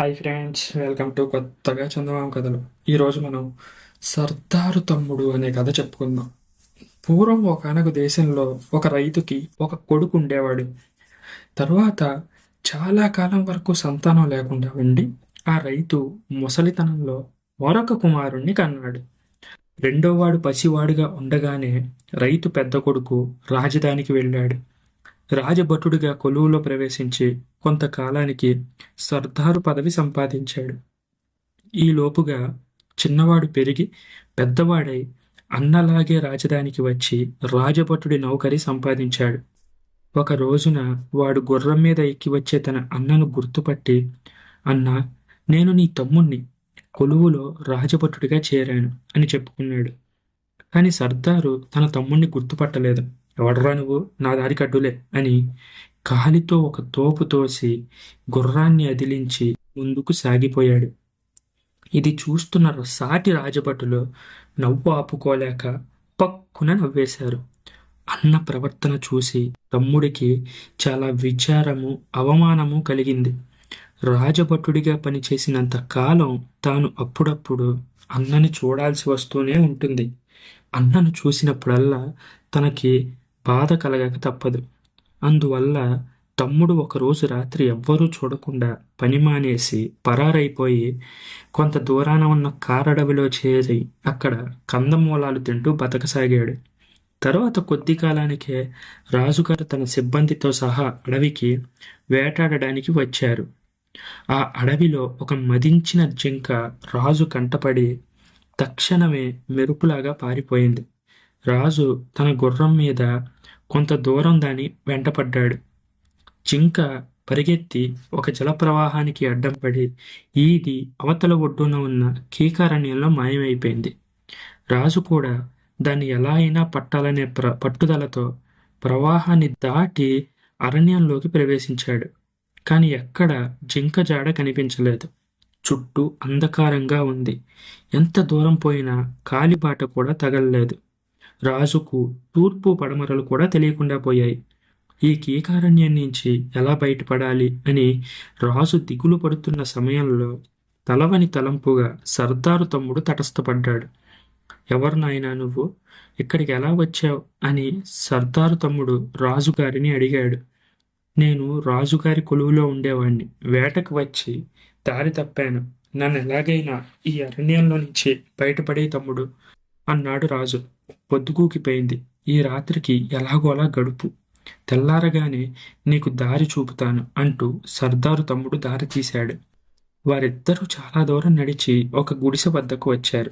Hi friends welcome to కొత్తగా చందమామ కథలు. ఈరోజు మనం సర్దారు తమ్ముడు అనే కథ చెప్పుకుందాం. పూర్వం ఒకనొక దేశంలో ఒక రైతుకి ఒక కొడుకు ఉండేవాడు. తరువాత చాలా కాలం వరకు సంతానం లేకుండా ఉండి ఆ రైతు ముసలితనంలో మరొక కుమారుణ్ణి కన్నాడు. రెండోవాడు పసివాడుగా ఉండగానే రైతు పెద్ద కొడుకు రాజధానికి వెళ్ళాడు. రాజభటుడిగా కొలువులో ప్రవేశించి కొంతకాలానికి సర్దారు పదవి సంపాదించాడు. ఈలోపుగా చిన్నవాడు పెరిగి పెద్దవాడై అన్నలాగే రాజధానికి వచ్చి రాజభటుడి నౌకరి సంపాదించాడు. ఒక రోజున వాడు గుర్రం మీద ఎక్కి వచ్చే తన అన్నను గుర్తుపట్టి అన్నా నేను నీ తమ్ముణ్ణి కొలువులో రాజభటుడిగా చేరాను అని చెప్పుకున్నాడు. కానీ సర్దారు తన తమ్ముణ్ణి గుర్తుపట్టలేదు. ఎవడరా నువ్వు? నా దారికి అడ్డులే అని కాలితో ఒక తోపు తోసి గుర్రాన్ని అదిలించి ముందుకు సాగిపోయాడు. ఇది చూస్తున్న సాటి రాజభటులు నవ్వు ఆపుకోలేక పక్కున నవ్వేశారు. అన్న ప్రవర్తన చూసి తమ్ముడికి చాలా విచారము అవమానము కలిగింది. రాజభటుడిగా పనిచేసినంత కాలం తాను అప్పుడప్పుడు అన్నని చూడాల్సి వస్తూనే ఉంటుంది. అన్నను చూసినప్పుడల్లా తనకి బాధ కలగక తప్పదు. అందువల్ల తమ్ముడు ఒకరోజు రాత్రి ఎవ్వరూ చూడకుండా పని మానేసి పరారైపోయి కొంత దూరాన ఉన్న కారడవిలో చేరి అక్కడ కందమూలాలు తింటూ బతకసాగాడు. తర్వాత కొద్ది కాలానికే రాజుగారు తన సిబ్బందితో సహా అడవికి వేటాడడానికి వచ్చారు. ఆ అడవిలో ఒక మదించిన జింక రాజు కంటపడి తక్షణమే మెరుపులాగా పారిపోయింది. రాజు తన గుర్రం మీద కొంత దూరం దాని వెంటపడ్డాడు. జింక పరిగెత్తి ఒక జలప్రవాహానికి అడ్డం పడి ఈది అవతల ఒడ్డున ఉన్న కీకారణ్యంలో మాయమైపోయింది. రాజు కూడా దాన్ని ఎలా అయినా పట్టాలనే ప్ర పట్టుదలతో ప్రవాహాన్ని దాటి అరణ్యంలోకి ప్రవేశించాడు. కానీ ఎక్కడ జింక జాడ కనిపించలేదు. చుట్టూ అంధకారంగా ఉంది. ఎంత దూరం పోయినా కాలిబాట కూడా తగలలేదు. రాజుకు తూర్పు పడమరలు కూడా తెలియకుండా పోయాయి. ఈ కీకారణ్యం నుంచి ఎలా బయటపడాలి అని రాజు దిగులు పడుతున్న సమయంలో తలవని తలంపుగా సర్దారు తమ్ముడు తటస్థపడ్డాడు. ఎవరు నాయనా నువ్వు? ఇక్కడికి ఎలా వచ్చావు? అని సర్దారు తమ్ముడు రాజుగారిని అడిగాడు. నేను రాజుగారి కొలువులో ఉండేవాణ్ణి. వేటకు వచ్చి దారి తప్పాను. నన్ను ఎలాగైనా ఈ అరణ్యంలో నుంచి బయటపడే తమ్ముడు అన్నాడు రాజు. పొద్దుగూకిపోయింది ఈ రాత్రికి ఎలాగో అలా గడుపు. తెల్లారగానే నీకు దారి చూపుతాను అంటూ సర్దారు తమ్ముడు దారి తీశాడు. వారిద్దరూ చాలా దూరం నడిచి ఒక గుడిసె వద్దకు వచ్చారు.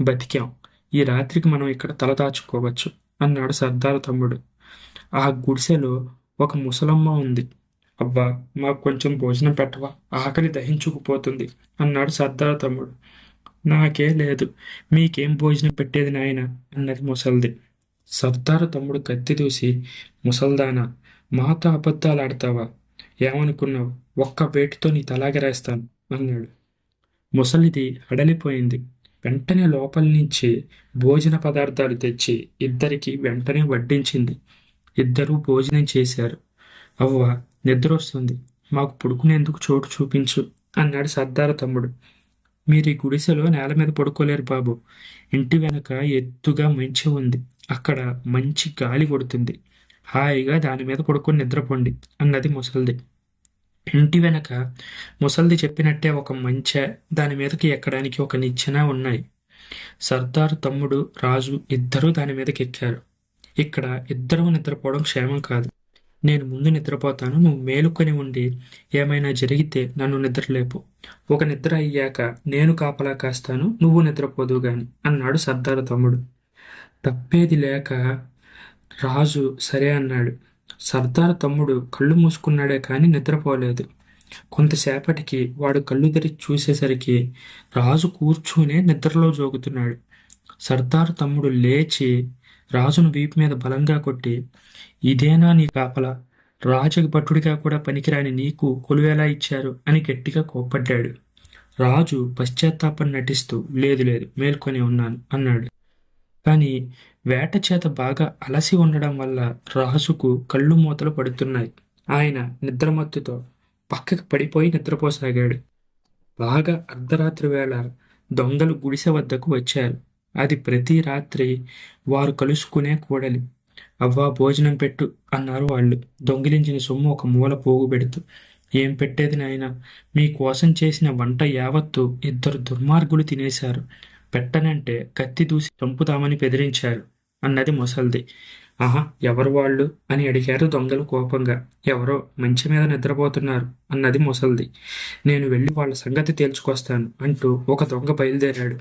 బతికాం. ఈ రాత్రికి మనం ఇక్కడ తలదాచుకోవచ్చు అన్నాడు సర్దారు తమ్ముడు. ఆ గుడిసెలో ఒక ముసలమ్మ ఉంది. అబ్బా మాకు కొంచెం భోజనం పెట్టవా? ఆకలి దహించుకుపోతుంది అన్నాడు సర్దారు తమ్ముడు. నాకే లేదు. మీకేం భోజనం పెట్టేది నాయన? అన్నది ముసల్ది. సర్దారు తమ్ముడు కత్తి దూసి ముసల్దానా మాతో అబద్ధాలు ఆడతావా ఏమనుకున్నావు? ఒక్క వేటితో నీ తలాగరేస్తాను అన్నాడు. ముసలిది అడలిపోయింది. వెంటనే లోపల నుంచి భోజన పదార్థాలు తెచ్చి ఇద్దరికి వెంటనే వడ్డించింది. ఇద్దరూ భోజనం చేశారు. అవ్వ నిద్ర వస్తుంది. మాకు పుడుకునేందుకు చోటు చూపించు అన్నాడు సర్దారు తమ్ముడు. మీరు ఈ గుడిసెలో నేల మీద పడుకోలేరు బాబు. ఇంటి వెనక ఎత్తుగా మంచి ఉంది. అక్కడ మంచి గాలి కొడుతుంది. హాయిగా దాని మీద పడుకొని నిద్రపోండి అన్నది ముసలిది. ఇంటి వెనక ముసలిది చెప్పినట్టే ఒక మంచె దాని మీదకి ఎక్కడానికి ఒక నిచ్చెన ఉన్నాయి. సర్దారు తమ్ముడు రాజు ఇద్దరూ దాని మీదకి ఎక్కారు. ఇక్కడ ఇద్దరు నిద్రపోవడం క్షేమం కాదు. నేను ముందు నిద్రపోతాను నువ్వు మేలుకొని ఉండి ఏమైనా జరిగితే నన్ను నిద్రలేపు. ఒక నిద్ర అయ్యాక నేను కాపలా కాస్తాను నువ్వు నిద్రపోదు గాని అన్నాడు సర్దారు తమ్ముడు. తప్పేది లేక రాజు సరే అన్నాడు. సర్దారు తమ్ముడు కళ్ళు మూసుకున్నాడే కానీ నిద్రపోలేదు. కొంతసేపటికి వాడు కళ్ళు తెరిచి చూసేసరికి రాజు కూర్చునే నిద్రలో జోగుతున్నాడు. సర్దారు తమ్ముడు లేచి రాజును వీపు మీద బలంగా కొట్టి ఇదేనా నీ కాపల? రాజు భటుడిగా కూడా పనికిరాని నీకు కొలువేలా ఇచ్చారు? అని గట్టిగా కోప్పడ్డాడు. రాజు పశ్చాత్తాపం నటిస్తూ లేదు లేదు మేల్కొని ఉన్నాను అన్నాడు. కానీ వేట చేత బాగా అలసి ఉండడం వల్ల రాజుకు కళ్ళు మూతలు పడుతున్నాయి. ఆయన నిద్రమత్తుతో పక్కకు పడిపోయి నిద్రపోసాగాడు. బాగా అర్ధరాత్రి వేళ దొంగలు గుడిసె వద్దకు వచ్చారు. అది ప్రతి రాత్రి వారు కలుసుకునే కూడలి. అవ్వా భోజనం పెట్టు అన్నారు వాళ్ళు. దొంగిలించిన సొమ్ము ఒక మూల పోగు పెడుతూ ఏం పెట్టేది నాయన? మీకోసం చేసిన వంట యావత్తు ఇద్దరు దుర్మార్గులు తినేశారు. పెట్టనంటే కత్తి దూసి చంపుతామని బెదిరించారు అన్నది ముసల్ది. ఆహా ఎవరు వాళ్ళు? అని అడిగారు దొంగలు కోపంగా. ఎవరో మంచి మీద నిద్రపోతున్నారు అన్నది ముసల్ది. నేను వెళ్ళి వాళ్ళ సంగతి తేల్చుకొస్తాను అంటూ ఒక దొంగ బయలుదేరాడు.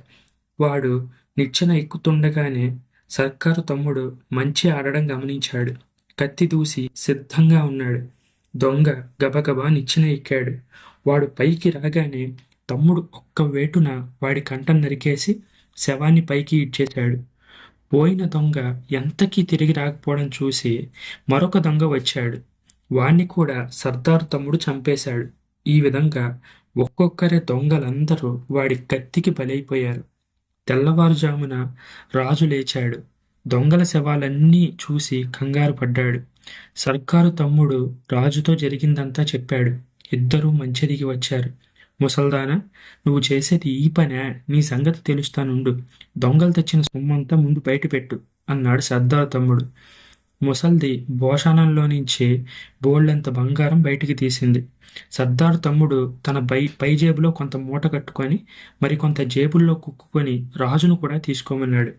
వాడు నిచ్చెన ఎక్కుతుండగానే సర్కారు తమ్ముడు మంచి ఆడడం గమనించాడు. కత్తి దూసి సిద్ధంగా ఉన్నాడు. దొంగ గబగబా నిచ్చెన ఎక్కాడు. వాడు పైకి రాగానే తమ్ముడు ఒక్క వేటున వాడి కంఠం నరికేసి శవాన్ని పైకి ఇచ్చేశాడు. పోయిన దొంగ ఎంతకీ తిరిగి రాకపోవడం చూసి మరొక దొంగ వచ్చాడు. వాణ్ణి కూడా సర్దారు తమ్ముడు చంపేశాడు. ఈ విధంగా ఒక్కొక్కరి దొంగలందరూ వాడి కత్తికి బలైపోయారు. తెల్లవారుజామున రాజు లేచాడు. దొంగల శవాలన్నీ చూసి కంగారు పడ్డాడు. సర్కారు తమ్ముడు రాజుతో జరిగిందంతా చెప్పాడు. ఇద్దరూ మంచిదికి వచ్చారు. ముసల్దానా నువ్వు చేసేది ఈ పనే నీ సంగతి తెలుస్తానుండు. దొంగలు తెచ్చిన సొమ్మంతా ముందు బయటపెట్టు అన్నాడు సర్దార్ తమ్ముడు. ముసల్ది భోషానంలో నుంచి బోళ్ళంత బంగారం బయటికి తీసింది. సర్దార్ తమ్ముడు తన పై పై జేబులో కొంత మూట కట్టుకొని మరికొంత జేబుల్లో కుక్కుకొని రాజును కూడా తీసుకోమన్నాడు.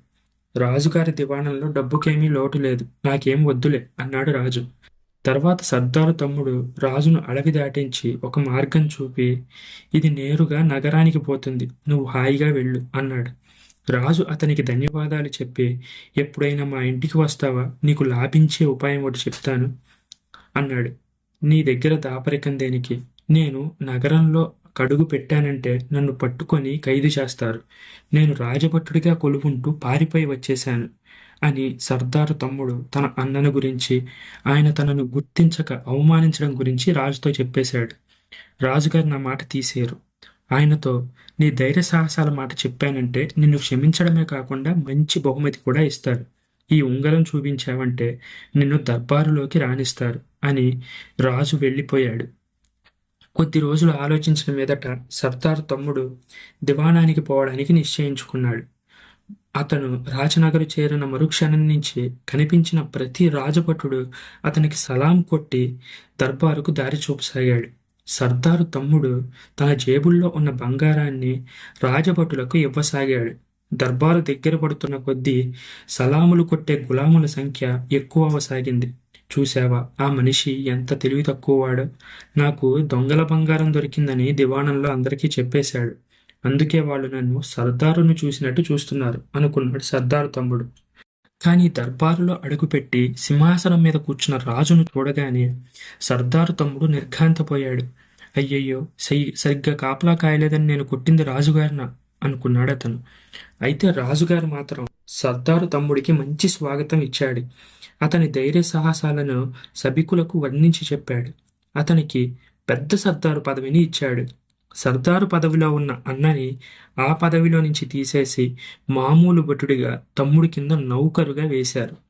రాజుగారి దివాణంలో డబ్బుకేమీ లోటు లేదు. నాకేం వద్దులే అన్నాడు రాజు. తర్వాత సర్దారు తమ్ముడు రాజును అడవి దాటించి ఒక మార్గం చూపి ఇది నేరుగా నగరానికి పోతుంది. నువ్వు హాయిగా వెళ్ళు అన్నాడు. రాజు అతనికి ధన్యవాదాలు చెప్పి ఎప్పుడైనా మా ఇంటికి వస్తావా? నీకు లాభించే ఉపాయం ఒకటి చెప్తాను అన్నాడు. నీ దగ్గర దాపరికం దేనికి? నేను నగరంలో కడుగు పెట్టానంటే నన్ను పట్టుకొని ఖైదు చేస్తారు. నేను రాజభట్టుడిగా కొలువుంటూ పారిపోయి వచ్చేశాను అని సర్దారు తమ్ముడు తన అన్నను గురించి ఆయన తనను గుర్తించక అవమానించడం గురించి రాజుతో చెప్పేశాడు. రాజుగారు నా మాట తీసేరు ఆయనతో నీ ధైర్య సాహసాల మాట చెప్పానంటే నిన్ను క్షమించడమే కాకుండా మంచి బహుమతి కూడా ఇస్తాడు. ఈ ఉంగరం చూపించావంటే నిన్ను దర్బారులోకి రాణిస్తారు అని రాజు వెళ్ళిపోయాడు. కొద్ది రోజులు ఆలోచించిన మీదట సర్దార్ తమ్ముడు దివాణానికి పోవడానికి నిశ్చయించుకున్నాడు. అతను రాజనగరు చేరిన మరుక్షణం నుంచి కనిపించిన ప్రతి రాజభటుడు అతనికి సలాం కొట్టి దర్బారుకు దారి చూపసాగాడు. సర్దారు తమ్ముడు తన జేబుల్లో ఉన్న బంగారాన్ని రాజభటులకు ఇవ్వసాగాడు. దర్బారు దగ్గర పడుతున్న కొద్దీ సలాములు కొట్టే గులాముల సంఖ్య ఎక్కువ అవసాగింది. చూశావా ఆ మనిషి ఎంత తెలివి తక్కువవాడో. నాకు దొంగల బంగారం దొరికిందని దివాణంలో అందరికీ చెప్పేశాడు. అందుకే వాళ్ళు నన్ను సర్దారును చూసినట్టు చూస్తున్నారు అనుకున్నాడు సర్దారు తమ్ముడు. కానీ దర్బారులో అడుగుపెట్టి సింహాసనం మీద కూర్చున్న రాజును చూడగానే సర్దారు తమ్ముడు నిర్ఘాంతపోయాడు. అయ్యయ్యో సై సరిగ్గా కాపలా కాయలేదని నేను కొట్టింది రాజుగారిన? అనుకున్నాడు అతను. అయితే రాజుగారు మాత్రం సర్దారు తమ్ముడికి మంచి స్వాగతం ఇచ్చాడు. అతని ధైర్య సాహసాలను సభికులకు వర్ణించి చెప్పాడు. అతనికి పెద్ద సర్దారు పదవిని ఇచ్చాడు. సర్దారు పదవిలో ఉన్న అన్నని ఆ పదవిలో నుంచి తీసేసి మామూలు భటుడిగా తమ్ముడి కింద నౌకరుగా వేశారు.